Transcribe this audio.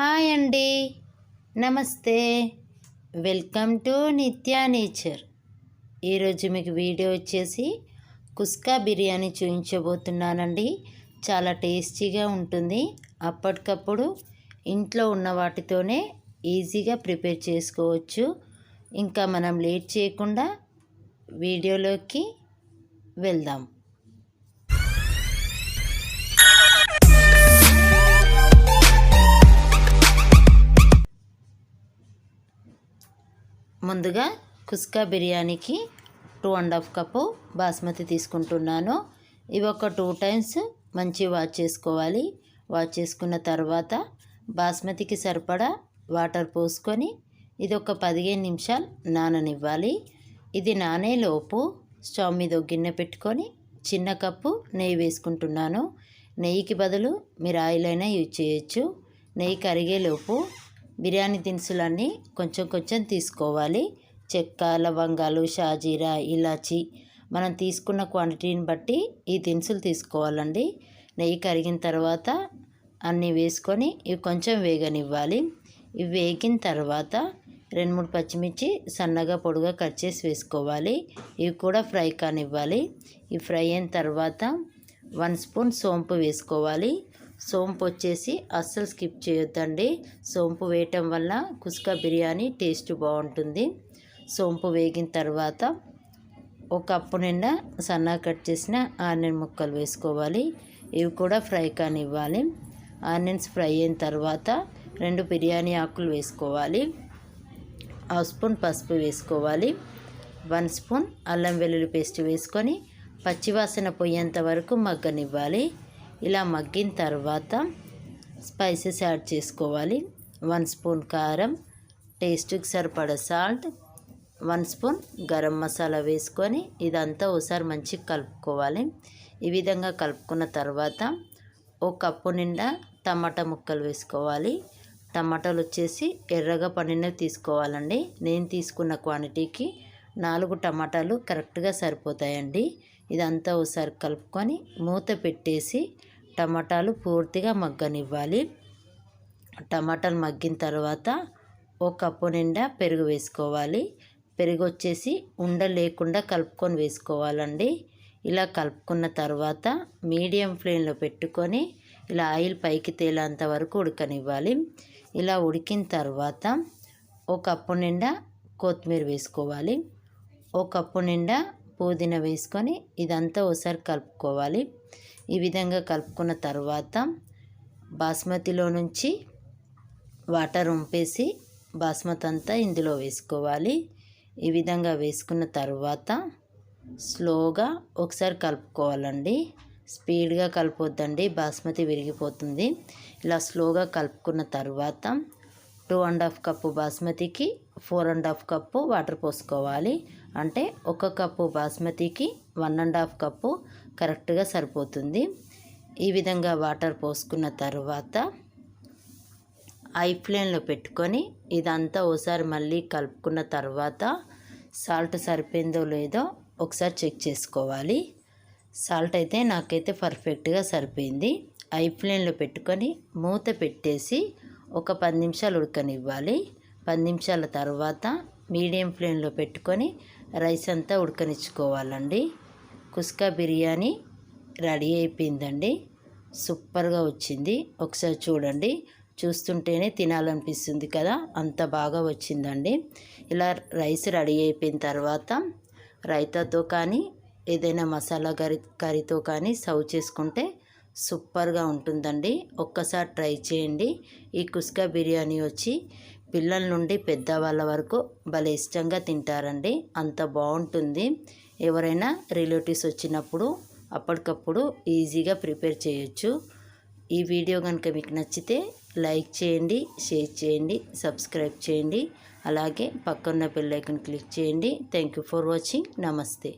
Hi అండి. నమస్తే. Welcome to Nithya nature. ఈరోజు మీకు వీడియో వచ్చేసి కుస్కా బిర్యానీ చూపించబోతున్నానండి చాలా టేస్టీగా ఉంటుంది. అప్పటికప్పుడు ఇంట్లో ఉన్న వాటితోనే ఈజీగా ప్రిపేర్ చేసుకోవచ్చు. ఇంకా మనం లేట్ చేయకుండా వీడియోలోకి వెళ్దాం. ముందుగా కుస్కా బిర్యానీకి two and half cup basmati తీసుకుంటున్నాను. ఇవి ఒక టూ టైమ్స్ మంచి వాష్ చేసుకోవాలి. వాష్ చేసుకున్న తర్వాత బాస్మతికి సరిపడా వాటర్ పోసుకొని ఇది ఒక పదిహేను నిమిషాలు నాననివ్వాలి. ఇది నానేలోపు స్టవ్ మీద ఒక గిన్నె పెట్టుకొని చిన్న కప్పు నెయ్యి వేసుకుంటున్నాను. నెయ్యికి బదులు మీరు ఆయిల్ అయినా యూజ్ చేయొచ్చు. నెయ్యి కరిగేలోపు బిర్యానీ దినుసులన్నీ కొంచెం కొంచెం తీసుకోవాలి. చెక్క లవంగాలు షాజీరా ఇలాచి మనం తీసుకున్న క్వాంటిటీని బట్టి ఈ దినుసులు తీసుకోవాలండి. నెయ్యి కరిగిన తర్వాత అన్నీ వేసుకొని ఇవి కొంచెం వేగనివ్వాలి. ఇవి వేగిన తర్వాత రెండు మూడు పచ్చిమిర్చి సన్నగా పొడుగా కట్ చేసి వేసుకోవాలి. ఇవి కూడా ఫ్రై కానివ్వాలి. ఇవి ఫ్రై అయిన తర్వాత వన్ స్పూన్ సోంపు వేసుకోవాలి. సోంపు వచ్చేసి అస్సలు స్కిప్ చేయొద్దండి. సోంపు వేయటం వల్ల కుస్కా బిర్యానీ టేస్ట్ బాగుంటుంది. సోంపు వేగిన తర్వాత ఒక కప్పు నిండా సన్నా కట్ చేసిన ఆనియన్ ముక్కలు వేసుకోవాలి. ఇవి కూడా ఫ్రై కానివ్వాలి. ఆనియన్స్ ఫ్రై అయిన తర్వాత రెండు బిర్యానీ ఆకులు వేసుకోవాలి. హాఫ్ స్పూన్ పసుపు వేసుకోవాలి. వన్ స్పూన్ అల్లం వెల్లుల్లి పేస్ట్ వేసుకొని పచ్చివాసన పోయేంత వరకు మగ్గనివ్వాలి. ఇలా మగ్గిన తర్వాత స్పైసెస్ యాడ్ చేసుకోవాలి. వన్ స్పూన్ కారం టేస్ట్కి సరిపడ salt one spoon garam masala వేసుకొని ఇదంతా ఒకసారి మంచిగా కలుపుకోవాలి. ఈ విధంగా కలుపుకున్న తర్వాత ఒక కప్పు నిండా టమాటా ముక్కలు వేసుకోవాలి. టమాటాలు వచ్చేసి ఎర్రగా పండినవి తీసుకోవాలండి. నేను తీసుకున్న క్వాంటిటీకి నాలుగు టమాటాలు కరెక్ట్గా సరిపోతాయండి. ఇదంతా ఒకసారి కలుపుకొని మూత పెట్టేసి టమాటాలు పూర్తిగా మగ్గనివ్వాలి. టమాటాలు మగ్గిన తర్వాత ఒక కప్పు నిండా పెరుగు వేసుకోవాలి. పెరుగు వచ్చేసి ఉండ లేకుండా కలుపుకొని వేసుకోవాలండి. ఇలా కలుపుకున్న తర్వాత మీడియం ఫ్లేమ్లో పెట్టుకొని ఇలా ఆయిల్ పైకి తేలేంత వరకు ఉడకనివ్వాలి. ఇలా ఉడికిన తర్వాత ఒక కప్పు నిండా కొత్తిమీర వేసుకోవాలి. ఒక కప్పు నిండా పుదీనా వేసుకొని ఇదంతా ఒకసారి కలుపుకోవాలి. ఈ విధంగా కలుపుకున్న తర్వాత బాస్మతిలో నుంచి వాటర్ ఉంపేసి బాస్మతి అంతా ఇందులో వేసుకోవాలి. ఈ విధంగా వేసుకున్న తర్వాత స్లోగా ఒకసారి కలుపుకోవాలండి. స్పీడ్గా కలపొద్దండి బాస్మతి విరిగిపోతుంది. ఇలా స్లోగా కలుపుకున్న తర్వాత two and half cup బాస్మతికి four and half cup water పోసుకోవాలి. అంటే ఒక కప్పు బాస్మతికి వన్ అండ్ హాఫ్ కప్పు కరెక్ట్గా సరిపోతుంది. ఈ విధంగా వాటర్ పోసుకున్న తర్వాత ఐ ఫ్లేమ్లో పెట్టుకొని ఇదంతా ఒకసారి మళ్ళీ కలుపుకున్న తర్వాత సాల్ట్ సరిపోయిందో లేదో ఒకసారి చెక్ చేసుకోవాలి. సాల్ట్ అయితే నాకైతే పర్ఫెక్ట్గా సరిపోయింది. ఐ ఫ్లేమ్లో పెట్టుకొని మూత పెట్టేసి ఒక పది నిమిషాలు ఉడకనివ్వాలి. పది నిమిషాల తర్వాత మీడియం ఫ్లేమ్లో పెట్టుకొని రైస్ అంతా ఉడకనిచ్చుకోవాలండి. కుస్కా బిర్యానీ రెడీ అయిపోయిందండి. సూపర్గా వచ్చింది. ఒకసారి చూడండి. చూస్తుంటేనే తినాలనిపిస్తుంది కదా. అంత బాగా వచ్చిందండి. ఇలా రైస్ రెడీ అయిపోయిన తర్వాత రైతాతో కానీ ఏదైనా మసాలా కర్రీ కర్రీతో కానీ సర్వ్ చేసుకుంటే సూపర్గా ఉంటుందండి. ఒక్కసారి ట్రై చేయండి. ఈ కుస్కా బిర్యానీ వచ్చి పిల్లల నుండి పెద్దవాళ్ళ వరకు భలే ఇష్టంగా తింటారండి. అంత బాగుంటుంది. ఎవరైనా రిలేటివ్స్ వచ్చినప్పుడు అప్పటికప్పుడు ఈజీగా ప్రిపేర్ చేయొచ్చు. ఈ వీడియో కనుక మీకు నచ్చితే లైక్ చేయండి షేర్ చేయండి సబ్స్క్రైబ్ చేయండి. అలాగే పక్కన్న బెల్ ఐకన్ క్లిక్ చేయండి. Thank you for watching. నమస్తే.